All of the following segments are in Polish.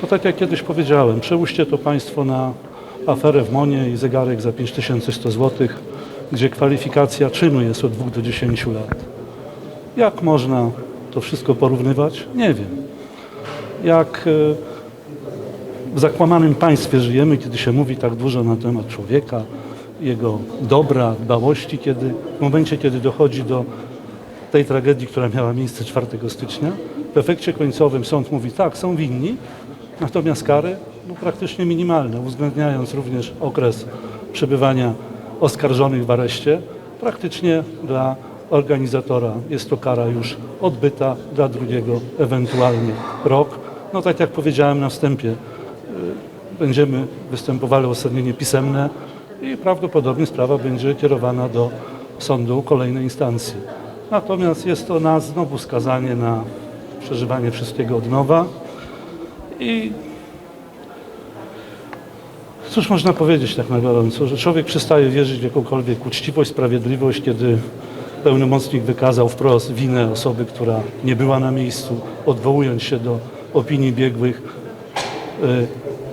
To tak jak kiedyś powiedziałem, przełóżcie to Państwo na aferę w Monie i zegarek za 5100 zł, gdzie kwalifikacja czynu jest od 2 do 10 lat. Jak można to wszystko porównywać? Nie wiem. Jak e, w zakłamanym państwie żyjemy, kiedy się mówi tak dużo na temat człowieka, jego dobra, dbałości, kiedy w momencie, kiedy dochodzi do tej tragedii, która miała miejsce 4 stycznia, w efekcie końcowym sąd mówi tak, są winni, natomiast kary no, praktycznie minimalne, uwzględniając również okres przebywania oskarżonych w areszcie, praktycznie dla organizatora jest to kara już odbyta, dla drugiego ewentualnie rok. No tak jak powiedziałem na wstępie, będziemy występowali o uzasadnienie pisemne i prawdopodobnie sprawa będzie kierowana do sądu kolejnej instancji. Natomiast jest to na znowu skazanie na przeżywanie wszystkiego od nowa i cóż można powiedzieć tak na gorąco, że człowiek przestaje wierzyć w jakąkolwiek uczciwość, sprawiedliwość, kiedy pełnomocnik wykazał wprost winę osoby, która nie była na miejscu, odwołując się do opinii biegłych, y,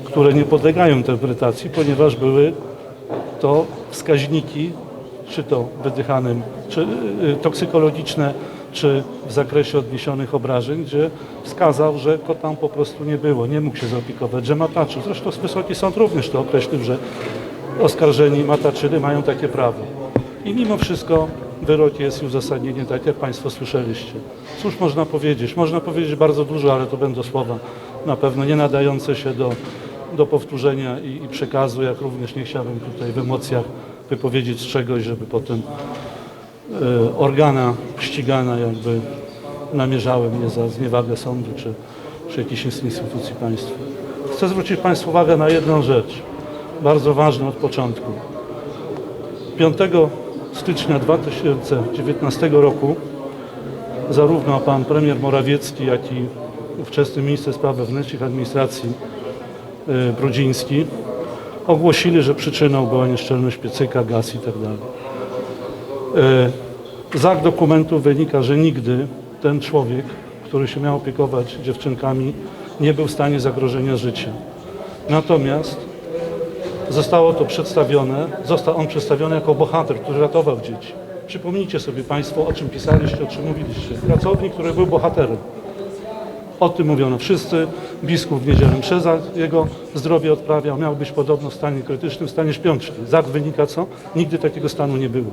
które nie podlegają interpretacji, ponieważ były to wskaźniki, czy to wydychanym, czy y, toksykologiczne, czy w zakresie odniesionych obrażeń, gdzie wskazał, że go tam po prostu nie było, nie mógł się zaopiekować, że mataczył. Zresztą Wysoki Sąd również to określił, że oskarżeni mataczyny mają takie prawo. I mimo wszystko wyrok jest i uzasadnienie, tak jak Państwo słyszeliście. Cóż można powiedzieć? Można powiedzieć bardzo dużo, ale to będą słowa na pewno nie nadające się do, do powtórzenia i, i przekazu, jak również nie chciałbym tutaj w emocjach wypowiedzieć czegoś, żeby potem organa ścigana jakby namierzały mnie za zniewagę sądu czy, czy jakiejś instytucji państwa. Chcę zwrócić Państwu uwagę na jedną rzecz, bardzo ważną od początku. 5 stycznia 2019 roku zarówno pan premier Morawiecki, jak i ówczesny minister spraw wewnętrznych administracji y, Brudziński ogłosili, że przyczyną była nieszczelność piecyka, gaz i tak Z akt dokumentu wynika, że nigdy ten człowiek, który się miał opiekować dziewczynkami, nie był w stanie zagrożenia życia. Natomiast zostało to przedstawione, został on przedstawiony jako bohater, który ratował dzieci. Przypomnijcie sobie Państwo, o czym pisaliście, o czym mówiliście. Pracownik, który był bohaterem. O tym mówiono wszyscy. Biskup w niedzielę mszę za jego zdrowie odprawiał. Miał być podobno w stanie krytycznym, w stanie śpiączki. Z akt wynika co? Nigdy takiego stanu nie było.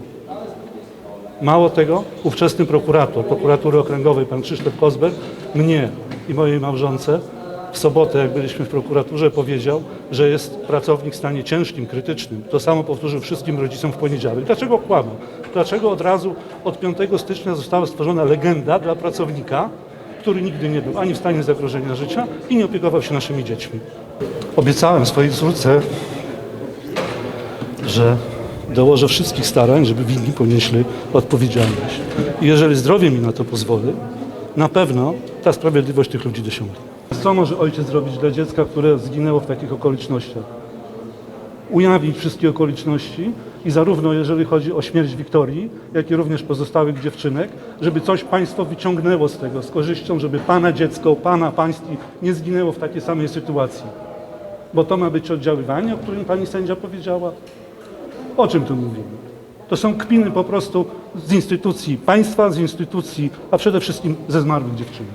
Mało tego, ówczesny prokurator prokuratury okręgowej, pan Krzysztof Kozber, mnie i mojej małżonce w sobotę, jak byliśmy w prokuraturze, powiedział, że jest pracownik w stanie ciężkim, krytycznym. To samo powtórzył wszystkim rodzicom w poniedziałek. Dlaczego kłamał? Dlaczego od razu od 5 stycznia została stworzona legenda dla pracownika, który nigdy nie był ani w stanie zagrożenia życia i nie opiekował się naszymi dziećmi? Obiecałem swojej córce, że dołożę wszystkich starań, żeby winni ponieśli odpowiedzialność. I jeżeli zdrowie mi na to pozwoli, na pewno ta sprawiedliwość tych ludzi dosiągnie. Co może ojciec zrobić dla dziecka, które zginęło w takich okolicznościach? Ujawnić wszystkie okoliczności i zarówno jeżeli chodzi o śmierć Wiktorii, jak i również pozostałych dziewczynek, żeby coś państwo wyciągnęło z tego z korzyścią, żeby pana dziecko, pana pański nie zginęło w takiej samej sytuacji. Bo to ma być oddziaływanie, o którym pani sędzia powiedziała. O czym tu mówimy? To są kpiny po prostu z instytucji państwa, z instytucji, a przede wszystkim ze zmarłych dziewczyn.